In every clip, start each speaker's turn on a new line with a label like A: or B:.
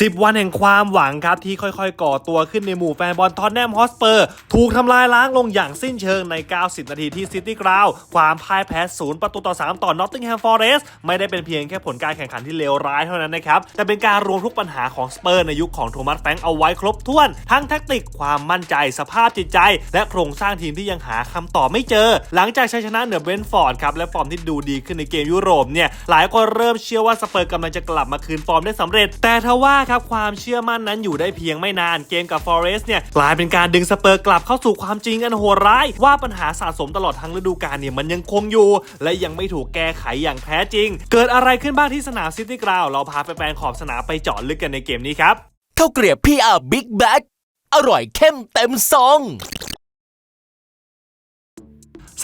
A: 10 วันแห่งความหวังครับ ที่ค่อยๆ ก่อตัวขึ้นในหมู่แฟนบอลทอนแนมฮอสเปอร์ ถูกทำลายล้างลงอย่างสิ้นเชิงใน 90 นาทีที่ซิตี้กราวความพ่ายแพ้ศูนย์ประตูต่อ 3 ต่อนอตติงแฮมฟอร์เรสต์ไม่ได้เป็นเพียงแค่ผลการแข่งขันที่เลวร้ายเท่านั้นนะครับ แต่เป็นการรวมทุกปัญหาของสเปอร์ในยุคของโทมัสแฟงเอาไว้ครบถ้วน ทั้งแทคติกความมั่นใจสภาพจิตใจ และโครงสร้างทีมที่ยังหาคำตอบไม่เจอ หลังจากชัยชนะเหนือเบนฟอร์ดครับและฟอร์มที่ดูดีขึ้นในเกมยุโรปเนี่ยหลายคนเริ่มเชื่อว่าสเปอร์กำลังจะกลับมาคืนฟอร์มได้สำเร็จ แต่ทว่าครับความเชื่อมั่นนั้นอยู่ได้เพียงไม่นานเกมกับฟอเรสต์เนี่ยกลายเป็นการดึงสเปอร์กลับเข้าสู่ความจริงอันโหดร้าย ว่าปัญหาสะสมตลอดทั้งฤดูกาลเนี่ยมันยังคงอยู่ และยังไม่ถูกแก้ไขอย่างแท้จริง เกิดอะไรขึ้นบ้างที่สนามซิตี้กราวเราพาแฟนๆขอบสนามไปเจาะลึกกันในเกมนี้ครับ
B: ข้าวเกลียบพี่อาบิ๊กแบ็กอร่อยเข้มเต็มซอง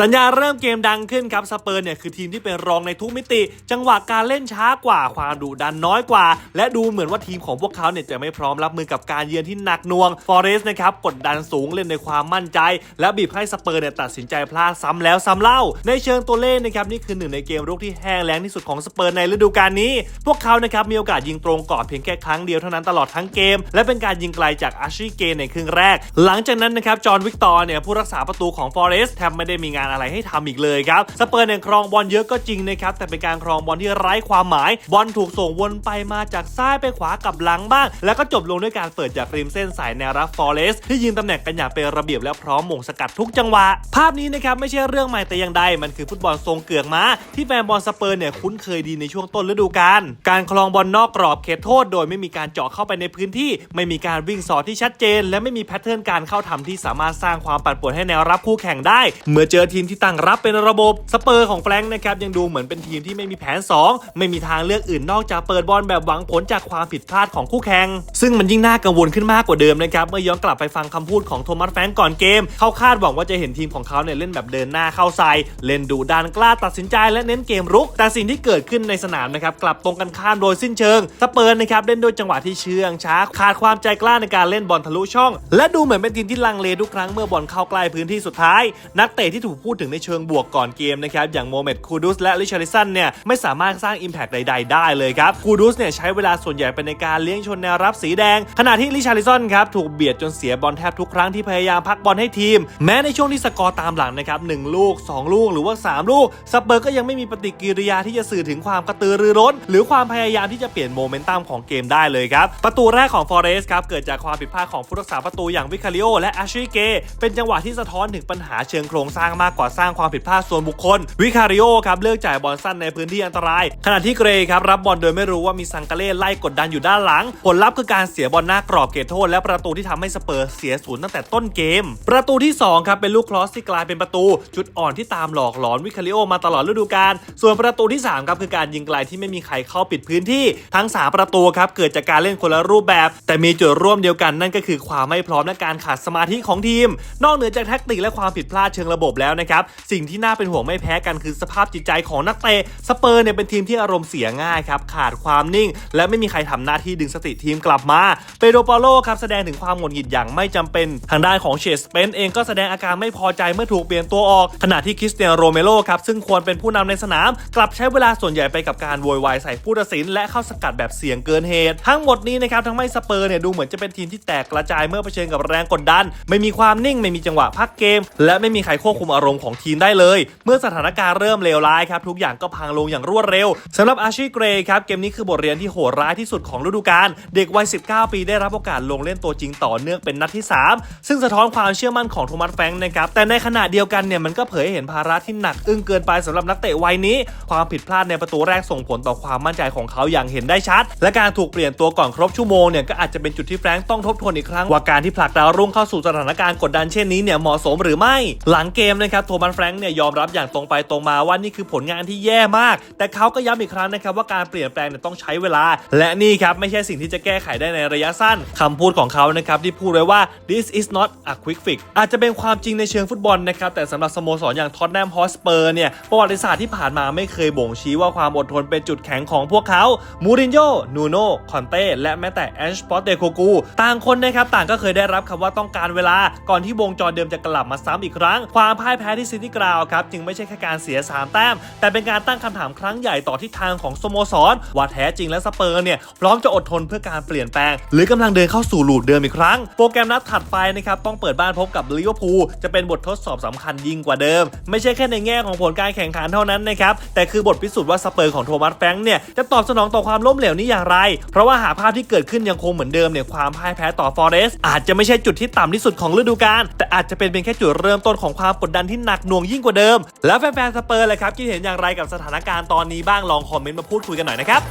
A: สัญญาเริ่มเกมดังขึ้นครับสเปอร์เนี่ยคือทีมที่เป็นรองในทุกมิติ จังหวะการเล่นช้ากว่าความดุดันน้อยกว่า และดูเหมือนว่าทีมของพวกเขาเนี่ยจะไม่พร้อมรับมือกับการเยือนที่หนักหน่วงฟอเรสต์นะครับกดดันสูงเล่นในความมั่นใจ และบีบให้สเปอร์เนี่ยตัดสินใจพลาดซ้ำแล้วซ้ำเล่า ในเชิงตัวเลขนะครับนี่คือหนึ่งในเกมรุกที่แห้งแล้งที่สุดของสเปอร์ในฤดูกาลนี้ พวกเขานะครับมีโอกาสยิงตรงกรอบเพียงแค่ครั้งเดียวเท่านั้นตลอดทั้งเกม และเป็นการยิงไกลจากอาชีเกนในครึ่งแรก หลังจากนั้นนะครับจอห์นวิกตอร์เนี่ยผู้รักษาประตูของฟอเรสต์แทบไม่ได้มีงานอะไรให้ทำอีกเลยครับสเปอร์เนี่ยครองบอลเยอะก็จริงนะครับแต่เป็นการครองบอลที่ไร้ความหมาย บอลถูกส่งวนไปมาจากซ้ายไปขวากับหลังบ้าง แล้วก็จบลงด้วยการเปิดจากริมเส้นสายแนวรับฟอเรสที่ยิงตำแหน่งกันอย่างเป็นระเบียบและพร้อมหม่งสกัดทุกจังหวะ ภาพนี้นะครับไม่ใช่เรื่องใหม่แต่อย่างใด มันคือฟุตบอลทรงเกือกม้าที่แฟนบอลสเปอร์เนี่ยคุ้นเคยดีในช่วงต้นฤดูกาลการครองบอลนอกกรอบเขตโทษ โดยไม่มีการเจาะเข้าไปในพื้นที่ ไม่มีการวิ่งสอดที่ชัดเจน และไม่มีแพทเทิร์นการเข้าทำที่สามารถสร้างความปั่นป่วนให้แนวรับคู่แข่งได้ เมื่อเจอทีมที่ตั้งรับเป็นระบบสเปอร์ของแฟรงค์นะครับยังดูเหมือนเป็นทีมที่ไม่มีแผน 2 ไม่มีทางเลือกอื่นนอกจากเปิดบอลแบบหวังผลจากความผิดพลาดของคู่แข่งซึ่งมันยิ่งน่ากังวลขึ้นมากกว่าเดิมนะครับเมื่อย้อนกลับไปฟังคำพูดของโทมัสแฟรงค์ก่อนเกมเขาคาดหวังว่าจะเห็นทีมของเขาเนี่ยเล่นแบบเดินหน้าเข้าใส่เล่นดุดันกล้าตัดสินใจและเน้นเกมรุก แต่สิ่งที่เกิดขึ้นในสนามนะครับกลับตรงกันข้ามโดยสิ้นเชิงสเปอร์นะครับเล่นด้วยจังหวะที่เชื่องช้าขาดความใจกล้าในการเล่นบอลทะลุช่อง และดูเหมือนเป็นทีมที่ลังเลทุกครั้งเมื่อบอลเข้าใกล้พื้นที่สุดท้าย นักเตะที่ถูกพูดถึงในเชิงบวกก่อนเกมนะครับอย่างโมเมดคูดุสและลิชาริสันเนี่ยไม่สามารถสร้าง Impact ใด ๆ ได้เลยครับคูดุสเนี่ยใช้เวลาส่วนใหญ่ไปในการเลี้ยงชนแนวรับสีแดง ขณะที่ลิชาริสันครับถูกเบียดจนเสียบอลแทบทุกครั้งที่พยายามพักบอลให้ทีม แม้ในช่วงที่สกอร์ตามหลังนะครับหนึ่งลูก 2 ลูกหรือว่า 3 ลูกสเปอร์ก็ยังไม่มีปฏิกิริยาที่จะสื่อถึงความกระตือรือร้น หรือความพยายามที่จะเปลี่ยนโมเมนตัมของเกมได้เลยครับ ประตูแรกของฟอเรสต์ครับเกิดจากความผิดพลาดของผู้รักษาประตูอย่างวิคาริโอและอาชิเก เป็นจังหวะที่สะท้อนถึงปัญหาเชิงโครงสร้างมากกว่าสร้างความผิดพลาดส่วนบุคคล วิคาริโอครับเลือกจ่ายบอลสั้นในพื้นที่อันตราย ขณะที่เกรย์ครับรับบอลโดยไม่รู้ว่ามีซังกาเล่ไล่กดดันอยู่ด้านหลัง ผลลัพธ์คือการเสียบอลหน้ากรอบเขตโทษและประตูที่ทำให้สเปอร์เสียศูนย์ตั้งแต่ต้นเกม ประตูที่สองครับเป็นลูกครอสที่กลายเป็นประตู จุดอ่อนที่ตามหลอกหลอนวิคาริโอมาตลอดฤดูกาลส่วนประตูที่สามครับคือการยิงไกลที่ไม่มีใครเข้าปิดพื้นที่ทั้งสามประตูครับเกิดจากการเล่นคนละรูปแบบ แต่มีจุดร่วมเดียวกันนั่นก็คือความไม่พร้อมและการขาดสมาธิของทีม นอกเหนือจากแท็กติกและความผิดพลาดเชิงระบบแล้วนะครับ สิ่งที่น่าเป็นห่วงไม่แพ้กันคือสภาพจิตใจของนักเตะสเปอร์เนี่ยเป็นทีมที่อารมณ์เสียง่ายครับ ขาดความนิ่ง และไม่มีใครทำหน้าที่ดึงสติทีมกลับมาเปโดปาโลครับแสดงถึงความหงุดหงิดอย่างไม่จำเป็น ทางด้านของเชสเปนเองก็แสดงอาการไม่พอใจเมื่อถูกเปลี่ยนตัวออก ขณะที่คริสเตียนโรเมโรครับซึ่งควรเป็นผู้นำในสนาม กลับใช้เวลาส่วนใหญ่ไปกับการโวยวายใส่ผู้ตัดสิน และเข้าสกัดแบบเสียงเกินเหตุ ทั้งหมดนี้นะครับทำให้สเปอร์เนี่ยดูเหมือนจะเป็นทีมที่แตกกระจายเมื่อเผชิญกับแรงกดดัน ไม่มีความนิ่งไม่มีจังหวะพักเกม และไม่มีใครควบคุมอารมณ์ของทีมได้เลย เมื่อสถานการณ์เริ่มเลวร้ายครับทุกอย่างก็พังลงอย่างรวดเร็วสำหรับอาชีเกรย์ครับเกมนี้คือบทเรียนที่โหดร้ายที่สุดของฤดูกาลเด็กวัย 19 ปีได้รับโอกาสลงเล่นตัวจริงต่อเนื่องเป็นนัดที่ 3 ซึ่งสะท้อนความเชื่อมั่นของโทมัสแฟงนะครับแต่ในขณะเดียวกันเนี่ยมันก็เผยให้เห็นภาระที่หนักอึ้งเกินไปสำหรับนักเตะวัยนี้ ความผิดพลาดในประตูแรกส่งผลต่อความมั่นใจของเขาอย่างเห็นได้ชัด และการถูกเปลี่ยนตัวก่อนครบชั่วโมงเนี่ยก็อาจจะเป็นจุดที่แฟรงค์ต้องทบทวนอีกครั้งว่าการที่ผลักดาวรุ่งเข้าสู่สถานการณ์กดดันเช่นนี้เนี่ยเหมาะสมหรือไม่ หลังเกมนะครับโทมัสแฟรงค์เนี่ยยอมรับอย่างตรงไปตรงมาว่านี่คือผลงานที่แย่มาก แต่เขาก็ย้ำอีกครั้งนะครับว่าการเปลี่ยนแปลงเนี่ยต้องใช้เวลา และนี่ครับไม่ใช่สิ่งที่จะแก้ไขได้ในระยะสั้นคำพูดของเขานะครับที่พูดไว้ว่า this is not a quick fix อาจจะเป็นความจริงในเชิงฟุตบอลนะครับแต่สำหรับสโมสรอย่างท็อตแนมฮอสเปอร์เนี่ยประวัติศาสตร์ที่ผ่านมาไม่เคยบ่งชี้ว่าความอดทนเป็นจุดแข็งของพวกเขามูรินโญ่นูโน่คอนเต้และแม้แต่แอนชปอตเตโคกูต่างคนนะครับต่างก็เคยได้รับคำว่าต้องการเวลาก่อนที่วงจรเดิมจะกลับมาซ้ำอีกครั้ง ความพ่ายแพ้ที่ซิตี้กราวครับจึงไม่ใช่แค่การเสีย 3 แต้ม แต่เป็นการตั้งคำถามครั้งใหญ่ต่อทิศทางของสโมสร ว่าแท้จริงแล้วสเปอร์เนี่ย พร้อมจะอดทนเพื่อการเปลี่ยนแปลง หรือกำลังเดินเข้าสู่ลูปเดิมอีกครั้ง โปรแกรมนัดถัดไปนะครับต้องเปิดบ้านพบกับลิเวอร์พูลจะเป็นบททดสอบสำคัญยิ่งกว่าเดิม ไม่ใช่แค่ในแง่ของผลการแข่งขันเท่านั้นนะครับแต่คือบทพิสูจน์ว่าสเปอร์ของโทมัสแฟรงค์เนี่ยจะตอบสนองต่อความล้มเหลวนี้อย่างไร เพราะว่าหาภาพที่เกิดขึ้นยังคงเหมือนเดิมเนี่ยความพ่ายแพ้ต่อฟอเรสต์อาจจะไม่ใช่จุดที่ต่ำที่สุดของฤดูกาลแต่อาจจะเป็นเพียงแค่จุดเริ่มต้นของความกดดันที่หนักหน่วงยิ่งกว่าเดิม แล้วแฟนๆสเปอร์เลยครับคิดเห็นอย่างไรกับสถานการณ์ตอนนี้บ้างลองคอมเมนต์มาพูดคุยกันหน่อยนะครับ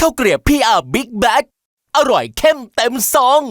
B: ข้าวเกลียบ PR Big Bag อร่อยเข้มเต็มซอง